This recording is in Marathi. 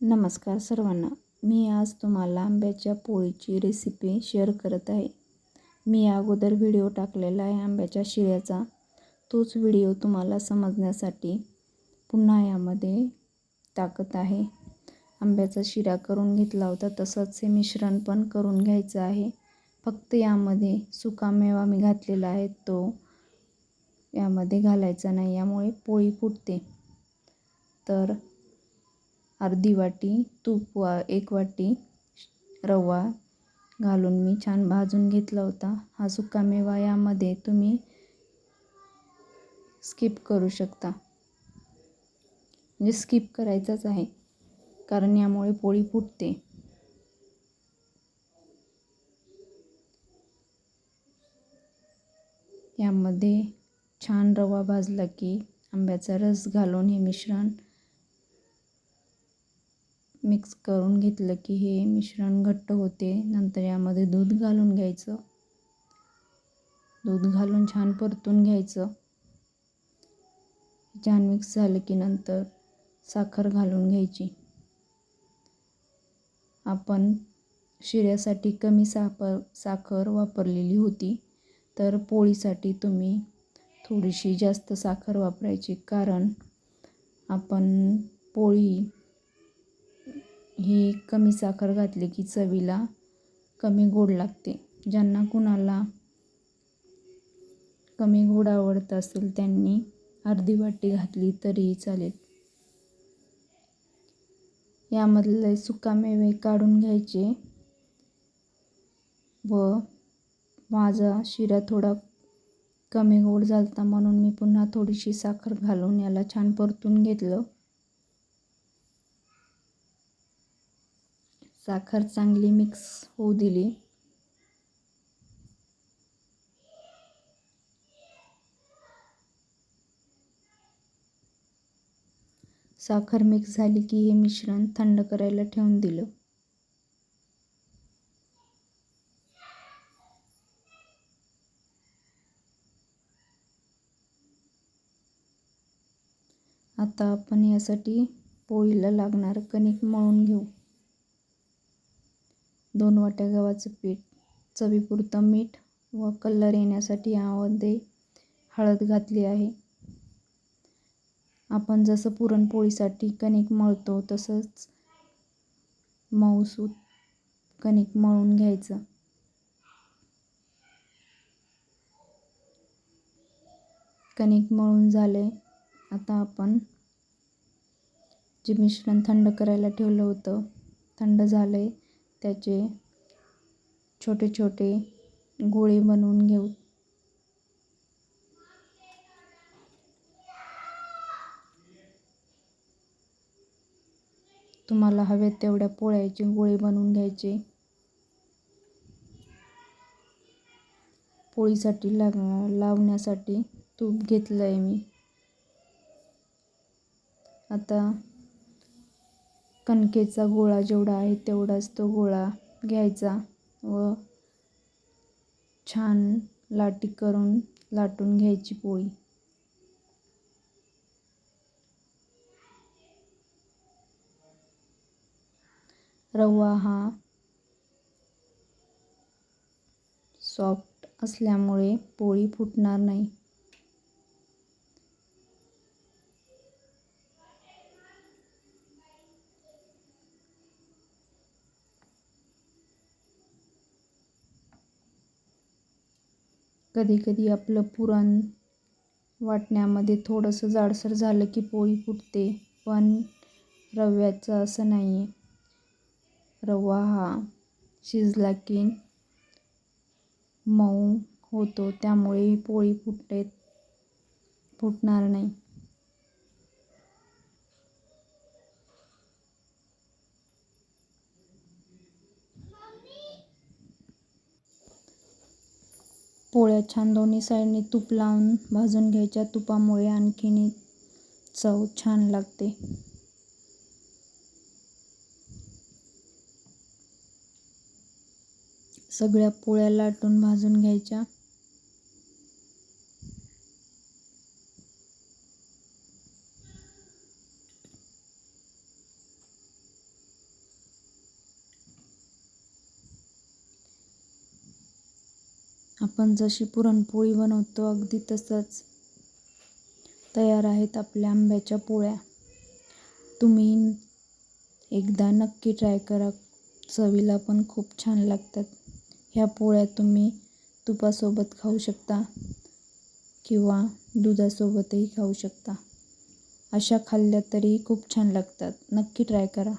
नमस्कार सर्वांना. मी आज तुम्हाला आंब्याच्या पोळीची रेसिपी शेअर करत आहे. मी अगोदर व्हिडिओ टाकलेला आहे आंब्याच्या शिऱ्याचा तोच व्हिडिओ तुम्हाला समजण्यासाठी पुन्हा यामध्ये टाकत आहे. आंब्याचा शिरा करून घेतला होता तसंच हे मिश्रण पण करून घ्यायचं आहे. फक्त यामध्ये सुकामेवा मी घातलेला आहे तो यामध्ये घालायचा नाही यामुळे पोळी फुटते. तर अर्धी वाटी तूप वा एक वाटी रवा घालून मी छान भाजून घेतला होता. हा सुकामेवा यामध्ये तुम्ही स्किप करू शकता. म्हणजे स्किप करायचाच आहे. कारण यामुळे पोळी फुटते. यामध्ये छान रवा भाजला की आंब्याचा रस घालून हे मिश्रण मिक्स करून घेतलं की हे मिश्रण घट्ट होते. नंतर यामध्ये दूध घालून घ्यायचं. दूध घालून छान परतून घ्यायचं. छान मिक्स झालं की नंतर साखर घालून घ्यायची. आपण शिऱ्यासाठी कमी साखर साखर वापरलेली होती. तर पोळीसाठी तुम्ही थोडीशी जास्त साखर वापरायची. कारण आपण पोळी ही कमी साखर घातली की चवीला कमी गोड लागते. ज्यांना कुणाला कमी गोड आवडत असेल त्यांनी अर्धी वाटी घातली तरीही चालेल. यामधले सुकामेवे काढून घ्यायचे व माझा शिरा थोडा कमी गोड झालता म्हणून मी पुन्हा थोडीशी साखर घालून याला छान परतून घेतलं. साखर चांगली मिक्स होऊ दिली. साखर मिक्स झाली की हे मिश्रण थंड करायला ठेवून दिलं. आता आपण यासाठी पोळीला लागणार कणिक मळून घेऊ. दोन वाट्या गव्हाचं पीठ चवीपुरतं मीठ व कलर येण्यासाठी यामध्ये हळद घातली आहे. आपण जसं पुरणपोळीसाठी कणिक मळतो तसंच मऊसूत कणिक मळून घ्यायचं. कणिक मळून झाले आता आपण जे मिश्रण थंड करायला ठेवलं होतं थंड झालं आहे त्याचे छोटे छोटे गोळे बनवून घेऊ. तुम्हाला हवे तेवढ्या पोळ्याचे गोळे बनवून घ्यायचे. पोळीसाठी लाग लावण्यासाठी तूप घेतलं आहे मी. आता कणकेचा गोळा जेवढा आहे तेवढाच तो गोळा घ्यायचा व छान लाटी करून लाटून घ्यायची पोळी. रवा हा सॉफ्ट असल्यामुळे पोळी फुटणार नाही. कधीकधी आपलं पुरण वाटण्यामध्ये थोडंसं जाडसर झालं की पोळी फुटते पण रव्याचं असं नाही आहे रवा हा शिजला की मऊ होतो त्यामुळे पोळी फुटते फुटणार नाही पोळ्या छान दोन्ही साईडने तूप लावून भाजून घ्यायच्या. तुपामुळे आणखीन चव छान लागते. सगळ्या पोळ्या लाटून भाजून घ्यायच्या. आपण जशी पुरणपोळी बनवतो अगदी तसंच तयार आहेत आपल्या आंब्याच्या पोळ्या. तुम्ही एकदा नक्की ट्राय करा. चवीला पण खूप छान लागतात. ह्या पोळ्या तुम्ही तुपासोबत खाऊ शकता किंवा दुधासोबतही खाऊ शकता. अशा खाल्ल्या तरी खूप छान लागतात. नक्की ट्राय करा.